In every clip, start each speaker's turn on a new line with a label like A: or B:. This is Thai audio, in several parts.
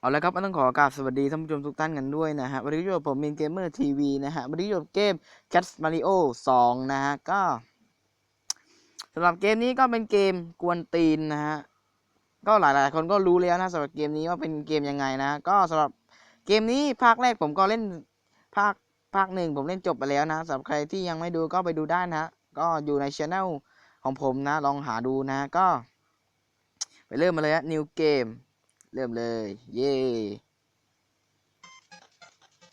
A: เอาละครับก็ต้องขอกราบสวัสดีท่านผู้ชมทุกท่านกันด้วยนะฮะวันนี้อยู่กับผมมินเกมเมอร์ทีวีนะฮะวันนี้อยู่กับเกม Cat Mario 2 นะฮะ ก็สำหรับเกมนี้ก็เป็นเกมกวนตีนนะฮะ ก็หลายๆ คนก็รู้แล้วนะสำหรับเกมนี้ว่าเป็นเกมยังไงนะ ก็สำหรับเกมนี้ภาคแรกผมก็เล่นภาคภาคหนึ่งผมเล่นจบไปแล้วนะสำหรับใครที่ยังไม่ดูก็ไปดูได้นะ ก็อยู่ในช anel ของผมนะ ลองหาดูนะ ก็ ไปเริ่มมาเลยฮะ new game เริ่มเลย เย่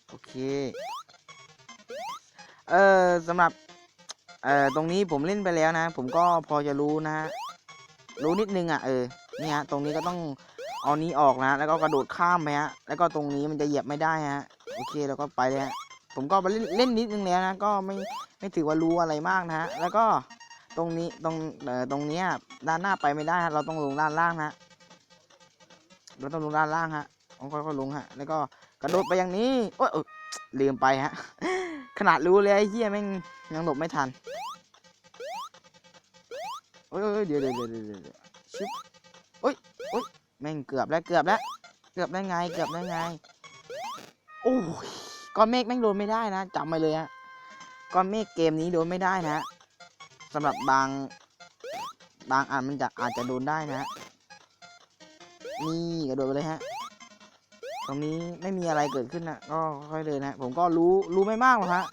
A: โอเค เออสำหรับ เอ่อ ตรงนี้ผมเล่นไปแล้วนะ ผมก็พอจะรู้นะฮะ รู้นิดนึงอะ เออ นี่ฮะ ตรงนี้ก็ต้องเอานี้ออกนะ แล้วก็กระโดดข้ามไปฮะ แล้วก็ตรงนี้มันจะเหยียบไม่ได้ฮะ โอเค แล้วก็ไปเลยฮะ ผมก็ไปเล่นเล่นนิดนึงแล้วนะ ก็ไม่ไม่ถือว่ารู้อะไรมากนะฮะ แล้วก็ตรงนี้ตรงเอ่อตรงเนี้ยด้านหน้าไปไม่ได้ฮะ เราต้องลงด้านล่างฮะ เราต้องลงด้านล่างฮะค่อยๆลงฮะ แล้วก็กระโดดไปอย่างนี้โอ้ยลืมไปฮะ ขนาดรู้เลยไอ้เหี้ยแม่งยังหลบไม่ทันโอ้ยโอ้ยเดี๋ยวเดี๋ยวเดี๋ยวเดี๋ยวเดี๋ยวชิบโอ้ยโอ้ยแม่งเกือบแล้วเกือบแล้ว เกือบได้ไง เกือบได้ไง โอ้ยก้อนเมฆแม่งโดนไม่ได้นะจำไปเลยฮะก้อนเมฆเกมนี้โดนไม่ได้นะสำหรับบาง บางอันมันจะอาจจะโดนได้นะ นี่กระโดดไปเลยฮะ ตรงนี้ไม่มีอะไรเกิดขึ้นนะก็ค่อยๆเดินนะ ผมก็รู้รู้ไม่มากหรอกฮะ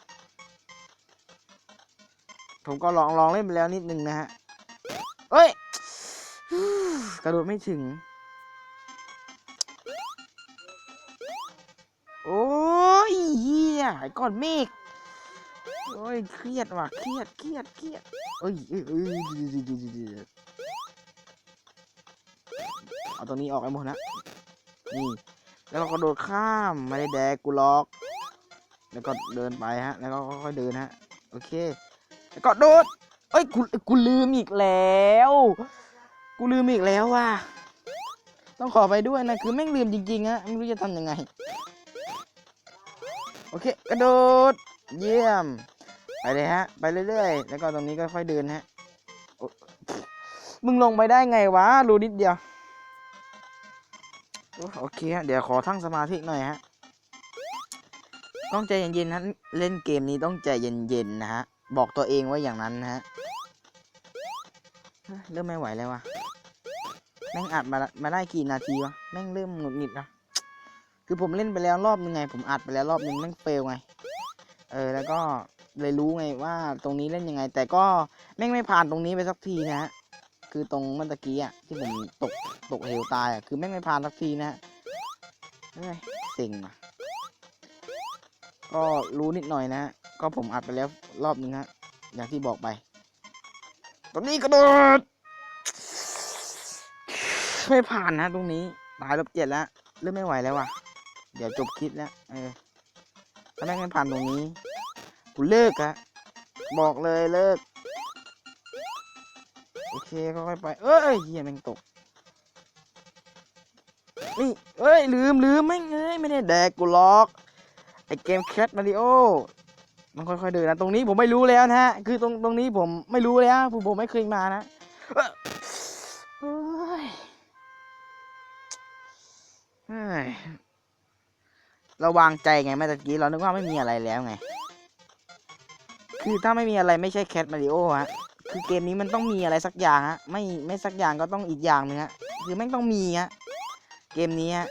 A: ผมก็ลองลองเล่นไปแล้วนิดนึงนะฮะ เอ้ย กระโดดไม่ถึง โอ้ยเฮียไอ้ก้อนเมฆโอ้ยเครียดว่ะเครียดเครียดเครียดเอ้ยเอ้ยเอ้ย เอาตรงนี้ออกไปหมดนะ นี่ แล้วก็กระโดดข้ามไม่ได้แดกกูล็อก แล้วก็เดินไปฮะ แล้วก็ค่อยๆเดินฮะ โอเค แล้วก็โดด เอ้ย กูกูลืมอีกแล้ว กูลืมอีกแล้วว่ะ ต้องขอไปด้วยนะ คือแม่งลืมจริงๆฮะ ไม่รู้จะทำยังไง โอเค กระโดด เยี่ยม ไปเลยฮะ ไปเรื่อยๆ แล้วก็ตรงนี้ก็ค่อยเดินฮะโอ๊ะมึงลงไปได้ไงวะ รู้นิดเดียว โอเคฮะเดี๋ยวขอทั้งสมาธิหน่อยฮะต้องใจเย็นๆนะเล่นเกมนี้ต้องใจเย็นๆนะฮะบอกตัวเองไว้อย่างนั้นนะฮะเริ่มไม่ไหวแล้ววะแม่งอัดมามาได้กี่นาทีวะแม่งเริ่มหงุดหงิดแล้วคือผมเล่นไปแล้วรอบนึงไง ผมอัดไปแล้วรอบนึงแม่งเฟลไง เออแล้วก็เลยรู้ไงว่าตรงนี้เล่นยังไง แต่ก็แม่งไม่ผ่านตรงนี้ไปสักทีนะฮะ คือตรงเมื่อตะกี้อะที่ผมตกตกเหวตายอะคือแม่งไม่ผ่านสักทีนะฮะเฮ้ยเซ็งอะก็รู้นิดหน่อยนะฮะก็ผมอัดไปแล้วรอบนึงฮะอย่างที่บอกไป ตรงนี้กระโดดไม่ผ่านนะตรงนี้ตายลบเจ็ดแล้วเริ่มไม่ไหวแล้วว่ะ เดี๋ยวจบคลิปแล้วเออถ้าแม่งไม่ผ่านตรงนี้กูเลิกอะบอกเลยเลิก โอเคค่อยๆไป เอ้ยเฮียแม่งตก นี่เอ้ย ลืมลืมแม่เอ้ยไม่ได้แดกกูล็อก ไอเกมแคทมาริโอ มันค่อยๆเดินนะ ตรงนี้ผมไม่รู้แล้วนะฮะ คือตรงตรงนี้ผมไม่รู้เลยฮะผมผมไม่เคยมานะเอ้ยเฮ้ยเฮ้ยราวางใจไงเมื่อกี้เรานึกว่าไม่มีอะไรแล้วไง คือถ้าไม่มีอะไรไม่ใช่แคทมาริโอฮะ คือเกมนี้มันต้องมีอะไรสักอย่างฮะไม่ไม่สักอย่างก็ต้องอีกอย่างหนึงฮะคือแม่งต้องมีฮะเกมนี้ฮะ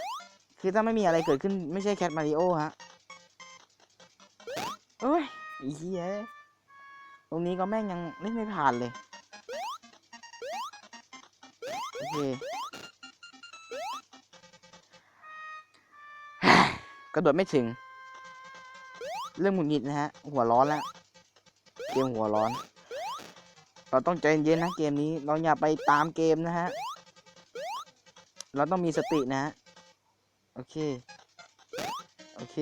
A: คือถ้าไม่มีอะไรเกิดขึ้นไม่ใช่แคทมาริโอฮะโอ้ยไอ้เหี้ยตรงนี้ก็แม่งยังเล่นไม่ผ่านเลยโอเคกระโดดไม่ถึง เริ่มหงุดหงิดนะฮะ หัวร้อนแล้ว เกมหัวร้อน เราต้องใจเย็นนะเกมนี้ เราอย่าไปตามเกมนะฮะ เราต้องมีสตินะฮะ โอเค โอเค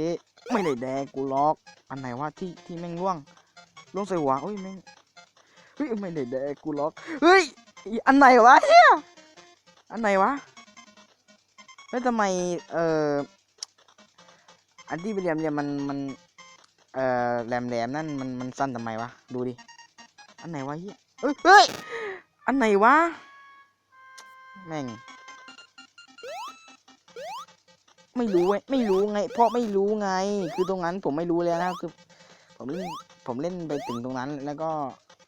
A: ไม่ได้แดกกูล็อก อันไหนวะที่ที่แม่งล่วงล่วงใส่หัวอุ้ยแม่งเฮ้ยไม่ได้แดกกูล็อก เฮ้ย อันไหนวะเฮียอันไหนวะ แล้วทำไม เอ่อ อันที่เป็นเหลี่ยมเนี่ยมันมันเอ่อแหลมแหลมนั่นมันมันสั้นทำไมวะ ดูดิ อันไหนวะเฮีย เอ้ยเฮ้ย อันไหนวะ แม่ง ไม่รู้ไงไม่รู้ไง เพราะไม่รู้ไง คือตรงนั้นผมไม่รู้เลยนะคือผมเล่นผมเล่นไปถึงตรงนั้น แล้วก็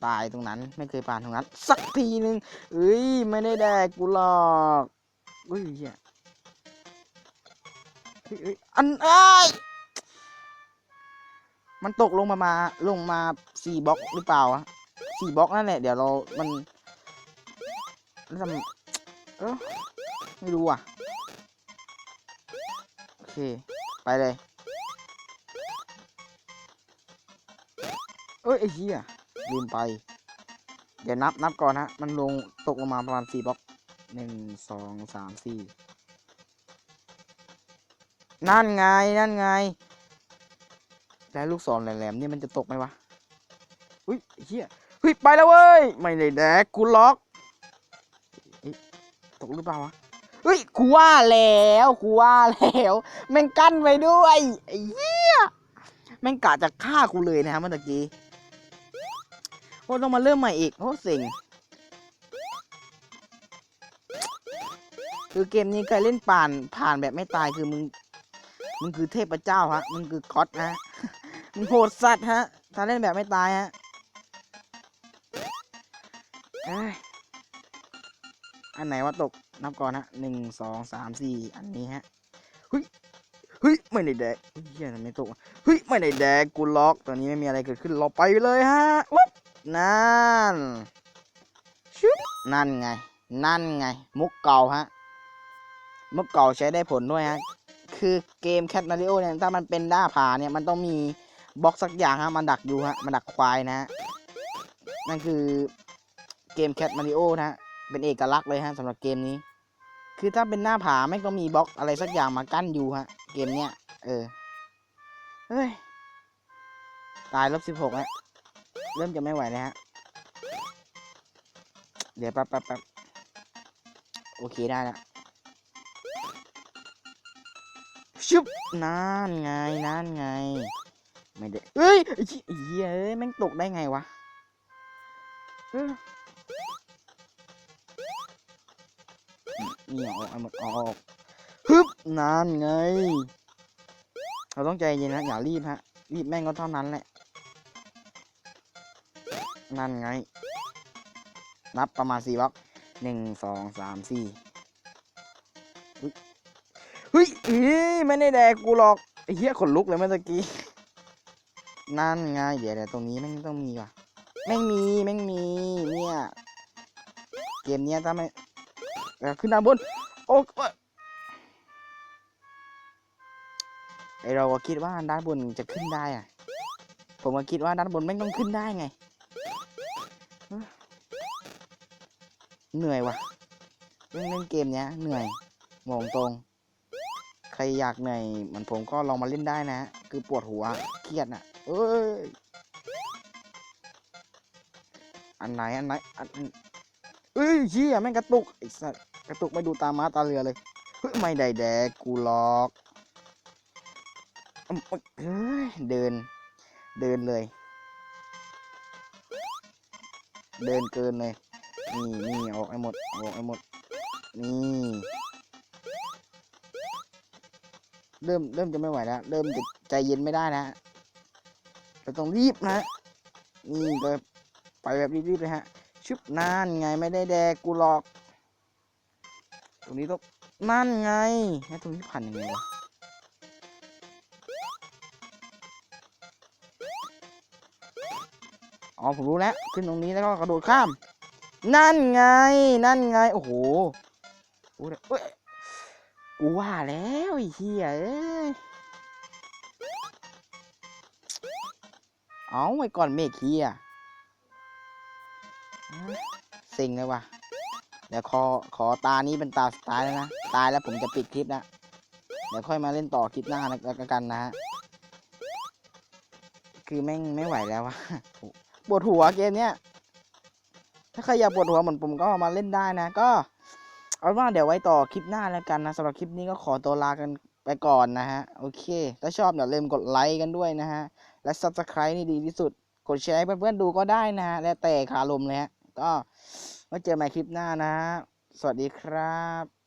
A: ตายตรงนั้น ไม่เคยผ่านตรงนั้น สักทีนึงเอ้ย ไม่ได้แดกกูหรอกอุ้ยเฮ้ยเฮ้ยอันเอ้มันตกลงมามาลงมาสี่บล็อกหรือเปล่าอะ สี่บล็อกนั่นแหละ เดี๋ยวเรา มันทำเออไม่รู้อะ โอเค ไปเลย เอ้ยไอ้เหี้ยลืมไป เดี๋ยวนับนับก่อนฮะ มันลงตกลงมาประมาณสี่บล็อกหนึ่งสองสามสี่นั่นไง นั่นไง แล้วลูกศรแหลมๆนี่มันจะตกไหมวะ อุ้ยไอ้เหี้ย เฮ้ยไปแล้วเว้ย ไม่ได้แดกกูล็อกตกหรือเปล่าวะเฮ้ยกูว่าแล้วกูว่าแล้วแม่งกั้นไว้ด้วยไอ้เหี้ยแม่งกะจะฆ่ากูเลยนะครับเมื่อกี้โอ้ต้องมาเริ่มใหม่อีกโอ้เซ็งคือเกมนี้ใครเล่นป่านผ่านแบบไม่ตายคือมึงมึงคือเทพเจ้าฮะมึงคือก๊อตฮะมึงโหดสัตว์ฮะถ้าเล่นแบบไม่ตายฮะ อันไหนว่าตกนับก่อนฮะหนึ่งสองสามสี่อันนี้ฮะเฮ้ยเฮ้ยไม่ได้แดกเฮ้ยเหี้ยทำไมตกเฮ้ยไม่ได้แดกกูล็อกตอนนี้ไม่มีอะไรเกิดขึ้นเราไปเลยฮะวับนั่นชุบนั่นไง นั่นไง มุกเก่าฮะมุกเก่าใช้ได้ผลด้วยฮะคือเกมแคทมาริโอเนี่ยถ้ามันเป็นด้าผาเนี่ยมันต้องมีบล็อกสักอย่างฮะมันดักอยู่ฮะมันดักควายนะฮะนั่นคือ เกมแคทมาริโอนะฮะ เป็นเอกลักษณ์เลยฮะสำหรับเกมนี้ คือถ้าเป็นหน้าผาไม่งต้องมีบล็อกอะไรสักอย่างมากั้นอยู่ฮะ เกมเนี้ย เออ เฮ้ย ตายลบสิบหกแล้วเริ่มจะไม่ไหวแล้วฮะ เดี๋ยวแป๊บแป๊บแป๊บโอเคได้แล้วชุบนั่นไงนั่นไง ไม่ได้เอ้ยไอ้เหี้ยไอ้เหี้ยเอ้ยแม่งตกได้ไงวะ นี่อาอกเอาหมดออกฮึบนั่นไง เราต้องใจเย็นนะอย่ารีบฮะรีบแม่งก็เท่านั้นแหละนั่นไง นับประมาณสี่บล็อกหนึ่งสองสามสี่เฮ้ยเฮ้ยไม่ได้แดกกูหรอกไอ้เหี้ยขนลุกเลยเมื่อกี้ นั่นไงเดี๋ยวเดี๋ยวตรงนี้แม่งต้องมีว่ะแม่งมีแม่งมีเนี่ย เกมเนี้ยถ้าไม่ อ่อขึ้นด้านบน โอ้ยไอเราก็คิดว่าด้านบนจะขึ้นได้อะผมก็คิดว่าด้านบนแม่ต้องขึ้นได้ไง เหนื่อยว่ะเล่นเล่นเกมเนี้ยเหนื่อยมองตรง ใครอยากเหนื่อยเหมือนผมก็ลองมาเล่นได้นะ คือปวดหัวเครียดน่ะ เอ้ยอันไหนอันไหนอันอันเอ้ยเชี่ยแม่งกระตุกไอ้สัส กระตุกไม่ดูตาม้าตาเรือเลยเฮ้ยไม่ได้แดกกูหรอกเดิน เดินเลย เดินเกินเลย นี่นี่ออกให้หมดออกให้หมด นี่ เริ่มเริ่มจะไม่ไหวแล้ว เริ่มจะใจเย็นไม่ได้นะเราต้องรีบนะ นี่ไปไปแบบรีบๆเลยฮะ ชุบนั่นไงไม่ได้แดกกูหรอก รงนี้ต้องนั่นไงแล้วตรงนี้ผ่านยังไงวะอ๋อผมรู้แล้ว ขึ้นตรงนี้แล้วก็กระโดดข้าม นั่นไง นั่นไง โอ้โหโอ้ยเอ้ยกูว่าแล้วไอ้เหี้ยเอ้ยเอาไว้ก่อนเมฆเฮียเซ็งเลยว่ะ เดี๋ยวขอขอตานี้เป็นตาสุดท้ายแล้วนะ ตายแล้วผมจะปิดคลิปนะ เดี๋ยวค่อยมาเล่นต่อคลิปหน้าแล้วกันนะฮะ คือแม่งไม่ไหวแล้ววะปวดหัวเกมเนี้ย ถ้าใครอยากปวดหัวเหมือนผมก็มาเล่นได้นะ ก็เอาว่าเดี๋ยวไว้ต่อคลิปหน้าแล้วกันนะสำหรับคลิปนี้ก็ขอตัวลากันไปก่อนนะฮะ โอเค ถ้าชอบอย่าลืมกดไลค์กันด้วยนะฮะ และ subscribe นี่ดีที่สุด กดแชร์ให้เพื่อนๆดูก็ได้นะฮะ แล้วแต่คารมเลยฮะ ก็ ไว้เจอใหม่คลิปหน้านะฮะสวัสดีครับ